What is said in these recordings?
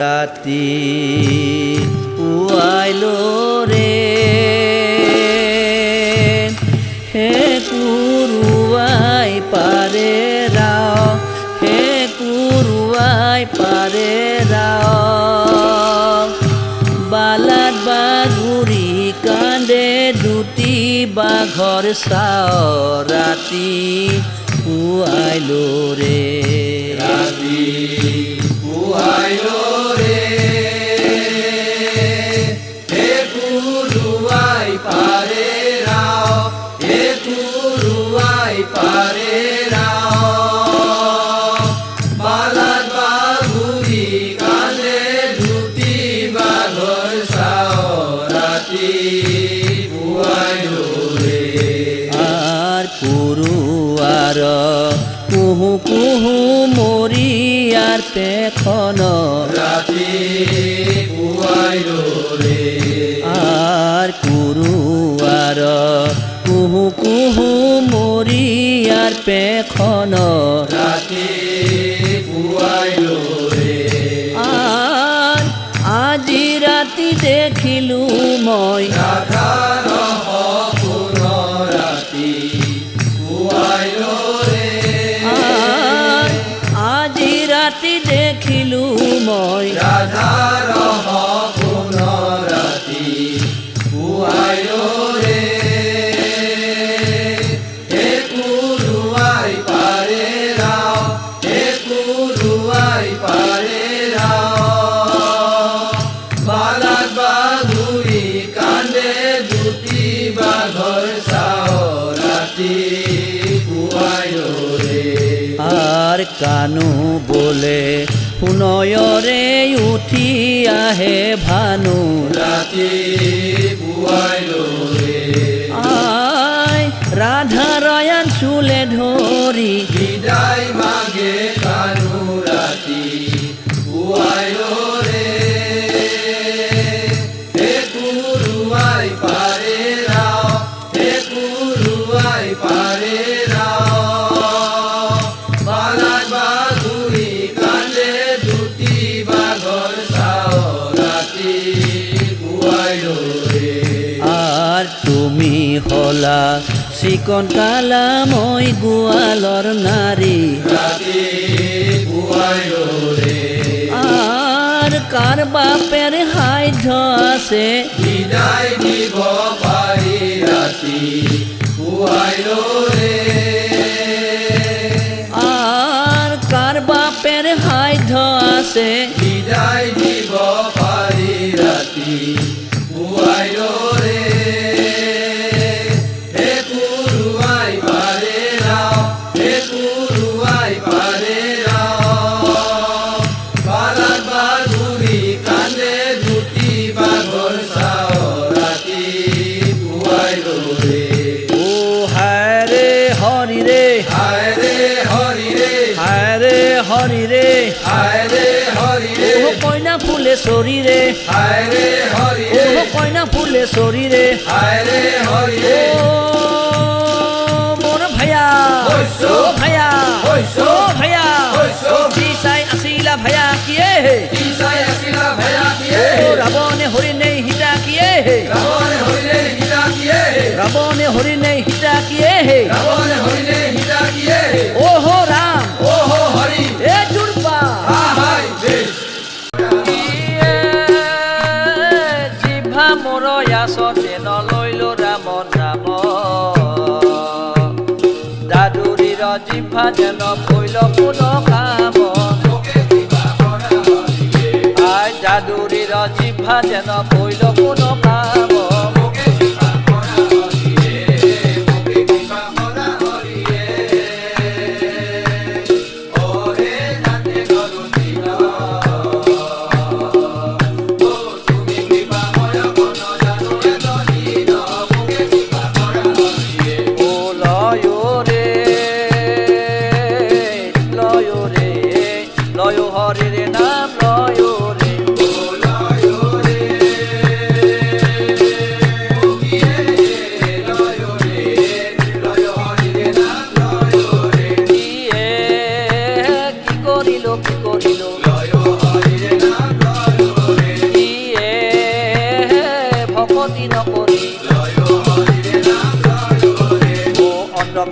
রাতি পুয়াইলো রে। হে কুরুয়াই পারে রাও, হে কুরুয়াই পারে রাও। বালাত বাগুৰি কান্দে দুটি বাঘৰ চাও ৰাতি পুৱাইলো ৰে পুরুয়ার কুহু কুহু মরিয়ার পেখন রাতি পুয়াইলো রে। আর কুহু কুহু মরিয়ার পেখন রাতি পুয়াইলো রে। আর আজি রাতি দেখিলো মই কানু বলে শুনয়ৰে উঠি আহে ভানু। ৰাতি আই ৰাধা ৰয়ান চুলে ধৰি বিদায় মাগে কানু ৰাতি পুৱাইলো চিকন কালা মই পুৱাইলো ৰে আর কার বাপের সাধ্য আছে? আর কার বাপের সাধ্য আছে? বিদায় দিব পাৰি ৰাতি পাৰে ৰাও বালাক বাগুৰি কান্দে দুটি বাঘৰ চাও ৰাতি পুৱাইলো ৰে ও হায় ৰে হৰি ৰে হায় ৰে হৰি ৰে হায় হৰি ৰে হায় ৰে ও কইনা ফুলে ৰে হায় ও কইনা ফুলে হায় হৰি ৰে কিয়ে হে ওহ রাম। এ জুড়বা জিভা মৰয়া সতে নলৈলো ৰাম নাম দাদুৰীৰ জিভা যেন কৈল কোন কাম। আই দাদুৰীৰ জিভা যেন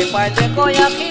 Você faz é conhaque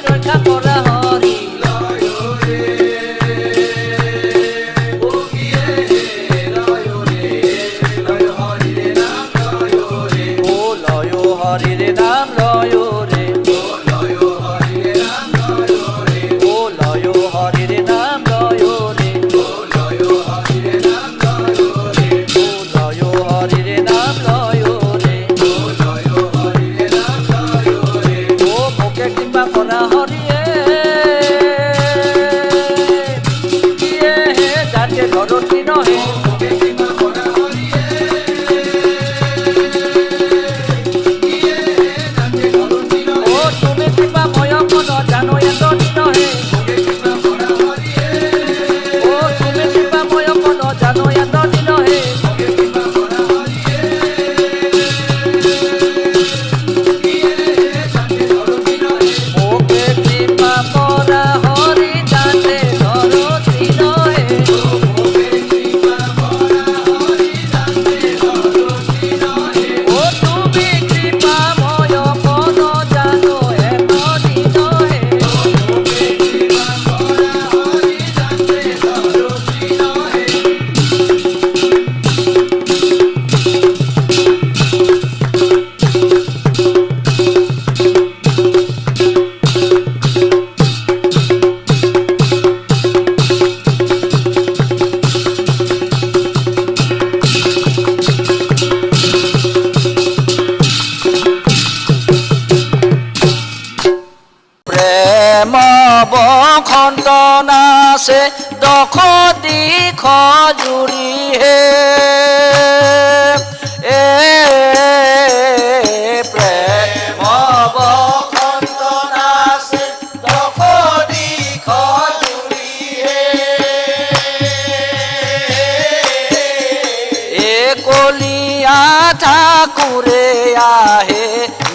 কলিয়া ঠাকুরে আহে,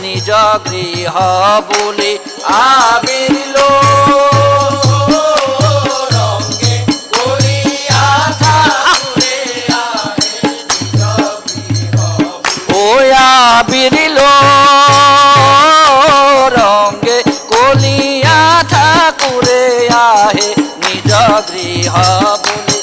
নিজ গৃহ বুলি আবিল। বিরিল রঙ্গে কলিয়া ঠাকুরে আহে, নিজ গৃহ বুলি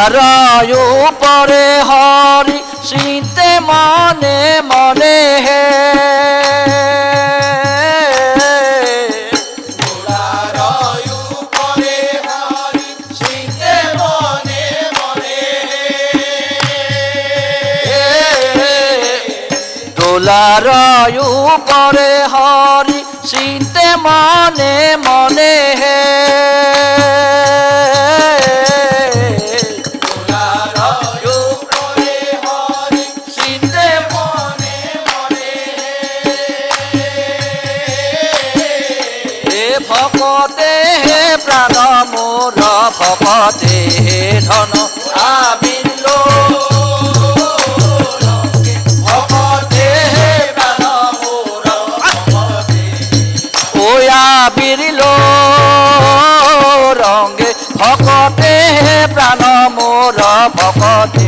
তারায় পরে হরি শীতে মনে মনে হে। দোলার পরে হরি শীতে মনে মনে হে। পদে প্রাণ মোর ভপদে ধন আবিন্দ বিরিল রঙে ভকতে প্রাণ মোর ভকত।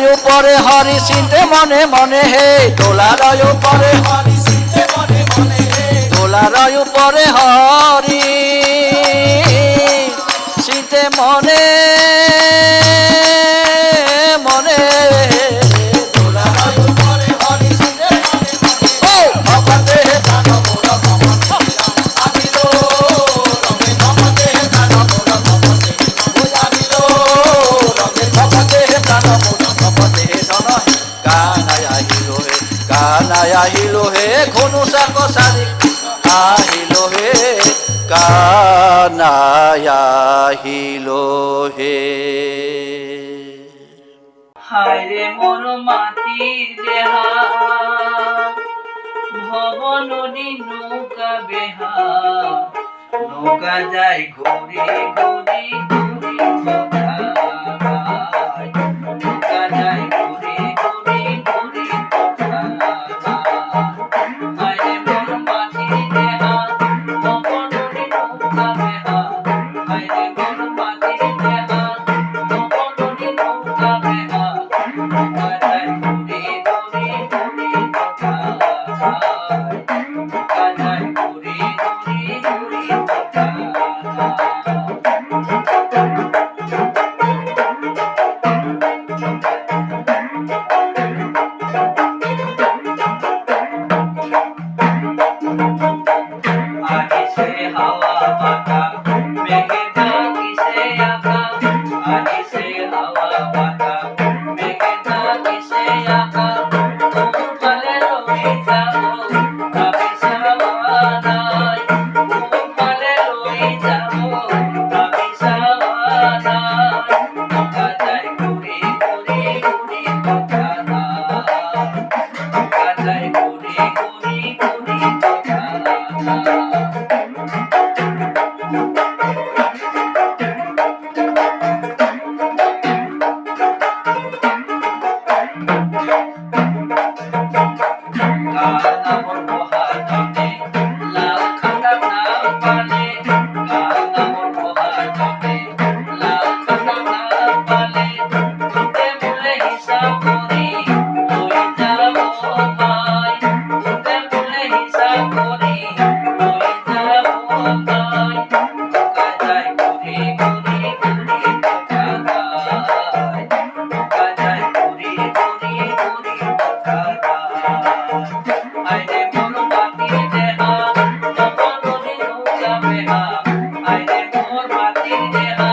দোলারয় পরে হরি সিন্ধে মনে মনে হে। দোলারয় পরে হরি সিন্ধে মনে মনে হে। দোলারয় পরে হরি সিন্ধে মনে নাহিল হে হায়রে মোর মাটির দেহা ভবন নৌকা বেহা। নৌকা যায় ঘুরে ঘুরে মাটি দেহা